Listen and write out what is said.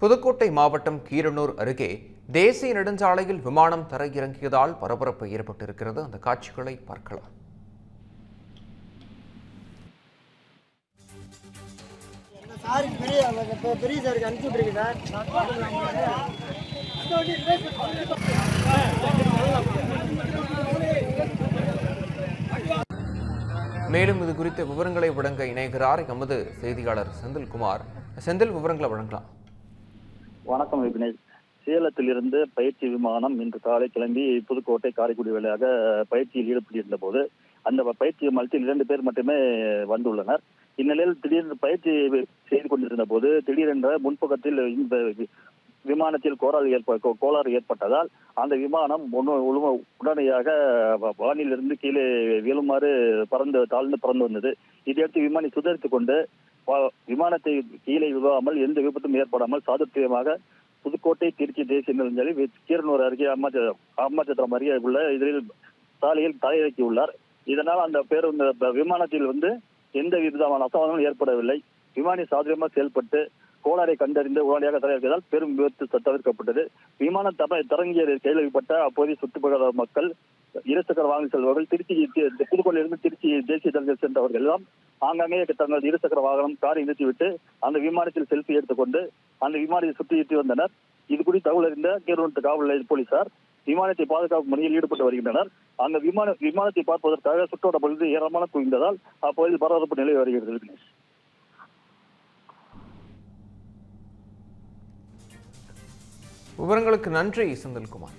புதுக்கோட்டை மாவட்டம் கீரனூர் அருகே தேசிய நெடுஞ்சாலையில் விமானம் தரையிறங்கியதால் பரபரப்பு ஏற்பட்டிருக்கிறது. அந்த காட்சிகளை பார்க்கலாம். பெரிய சாருக்கு அனுப்பிச்சு சார். மேலும் இது குறித்த விவரங்களை வழங்க இணைகிறார் எமது செய்தியாளர் செந்தில்குமார். செந்தில் விவரங்களை வழங்கலாம். வணக்கம் விக்னேஷ். சேலத்திலிருந்து பயிற்சி விமானம் இன்று காலை கிளம்பி புதுக்கோட்டை காரைக்குடி வழியாக பயிற்சியில் ஈடுபட்டிருந்த போது அந்த பயிற்சி விமானத்தில் இரண்டு பேர் மட்டுமே வந்துள்ளனர். இந்நிலையில் திடீரென்று பயிற்சி செய்து கொண்டிருந்த போது திடீரென்ற முன்பக்கத்தில் இந்த விமானத்தில் கோளாறு ஏற்ப கோளாறு ஏற்பட்டதால் அந்த விமானம் ஒன்னு- உழுவ- உடனடியாக வானிலிருந்து கீழே விழுமாறு பறந்து தாழ்ந்து பறந்து வந்தது. இதையடுத்து விமானி சுதரித்துக் கொண்டு விமானத்தை கீழே விழாமல் எந்த விபத்தும் ஏற்படாமல் சாதுரியமாக புதுக்கோட்டை திருச்சி தேசிய நெடுஞ்சாலை வி- கீரனூர் அருகே அம்மாச்ச அம்மாச்சத்திரம் அருகே உள்ள இதில் சாலையில் தலையிறக்கியுள்ளார். இதனால் அந்த பேருந்து விமானத்தில் வந்து எந்த விதமான அசவாதமும் ஏற்படவில்லை. விமானி சாதுரியமாக செயல்பட்டு கோளாறை கண்டறிந்து உடனடியாக தலையிறக்கியதால் பெரும் விபத்து தவிர்க்கப்பட்டது. விமானம் தப தரங்கியதை கேள்விப்பட்ட அப்போதைய சுற்றுப்புற மக்கள் இருசக்கர வாங்கி செல்பவர்கள் திருச்சி தி- புதுக்கோட்டையிலிருந்து திருச்சி தேசிய தலைவர் சென்றவர்கள் எல்லாம் ஆங்காங்கே தங்கள் இருசக்கர வாகனம் காரை நிறுத்திவிட்டு அந்த விமானத்தில் செல்ஃபி எடுத்துக்கொண்டு அந்த விமானத்தை சுற்றிட்டு வந்தனர். இது குறித்து தகவல் அறிந்த கீரனூர் காவல் நிலைய போலீசார் விமானத்தை பாதுகாப்பு பணியில் ஈடுபட்டு வருகின்றனர். அந்த விமான விமானத்தை பார்ப்பதற்காக சுற்றோட பகுதி ஏராளமான குவிந்ததால் அப்பகுதியில் பரபரப்பு நிலை வருகிறது விவரங்களுக்கு நன்றி செந்தில்குமார்.